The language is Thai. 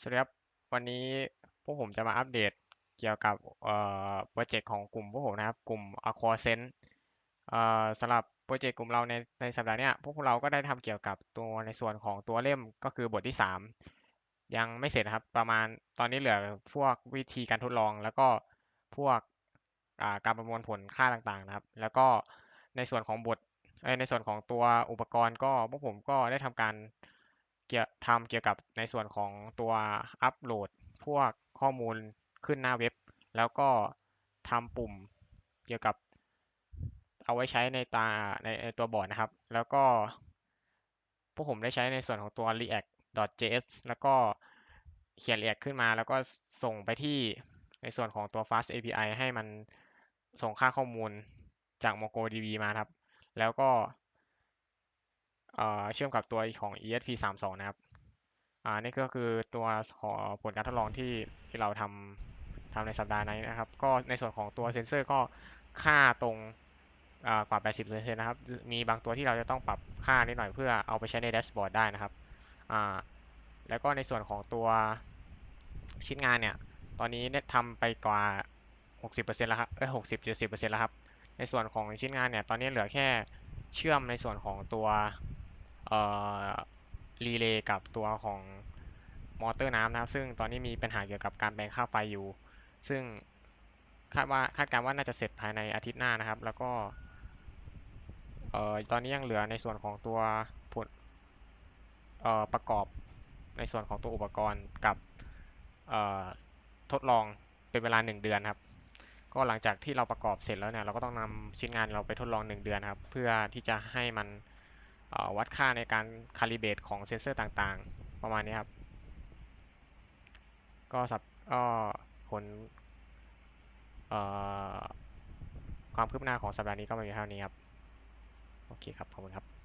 สวัสดีครับ วันนี้พวกผมจะมาอัปเดตเกี่ยวกับเอ่อโปรเจกต์ของกลุ่มพวกผมนะครับ กลุ่ม a q u a s e n s e เอ่อสำหรับโปรเจกต์กลุ่มเราในในสัปดาห์นี้พวกเราก็ได้ทำเกี่ยวกับตัวในส่วนของตัวเล่มก็คือบทที่สามยังไม่เสร็จนะครับประมาณตอนนี้เหลือพวกวิธีการทดลอง แล้วก็พวกการประมวลผลค่าต่างๆนะครับ แล้วก็ในส่วนของบทในส่วนของตัวอุปกรณ์ก็พวกผมก็ได้ทำการ เกี่ยวทำเกี่ยวกับในส่วนของตัวอัปโหลดพวกข้อมูลขึ้นหน้าเว็บ แล้วก็ทำปุ่มเกี่ยวกับเอาไว้ใช้ในตาในในตัวบอร์ดนะครับ แล้วก็พวกผมได้ใช้ในส่วนของตัว react.js แล้วก็เขียน react ขึ้นมาแล้วก็ส่งไปที่ในส่วนของตัว fast API ให้มันส่งค่าข้อมูลจาก MongoDB มาครับ แล้วก็ เชื่อมกับตัวของ ESP32 นะครับอ่านี่ก็คือตัวของผลการทดลองที่ที่เราทำทำในสัปดาห์นี้นะครับ ก็ในส่วนของตัวเซนเซอร์ก็ค่าตรงอ่ากว่า 80%นนะครับ มีบางตัวที่เราจะต้องปรับค่านิดหน่อยเพื่อเอาไปใช้ในแดชบอร์ดได้นะครับอ่าแล้วก็ในส่วนของตัวชิ้นงานเนี่ย ตอนนี้ได้ทำไปกว่า 60%แล้วครับเอ้ย60-70%แล้วครับ ในส่วนของชิ้นงานเนี่ย ตอนนี้เหลือแค่เชื่อมในส่วนของตัว รีเลย์กับตัวของมอเตอร์น้ำนะครับ ซึ่งตอนนี้มีปัญหาเกี่ยวกับการแปลงค่าไฟอยู่ ซึ่งคาดว่าคาดการณ์ว่าน่าจะเสร็จภายในอาทิตย์หน้านะครับ แล้วก็เอ่อตอนนี้ยังเหลือในส่วนของตัวผลเอ่อประกอบในส่วนของตัวอุปกรณ์กับเอ่อทดลองเป็นเวลาหนึ่งเดือนครับ ก็หลังจากที่เราประกอบเสร็จแล้วเนี่ยเราก็ต้องนำชิ้นงานเราไปทดลองหนึ่งเดือนครับ เพื่อที่จะให้มัน วัดค่าในการคาลิเบตของเซนเซอร์ต่างๆ ประมาณนี้ครับ ก็สับก็ผลความคืบหน้าของสัปดาห์นี้ก็มีเท่านี้ครับ โอเคครับ ขอบคุณครับ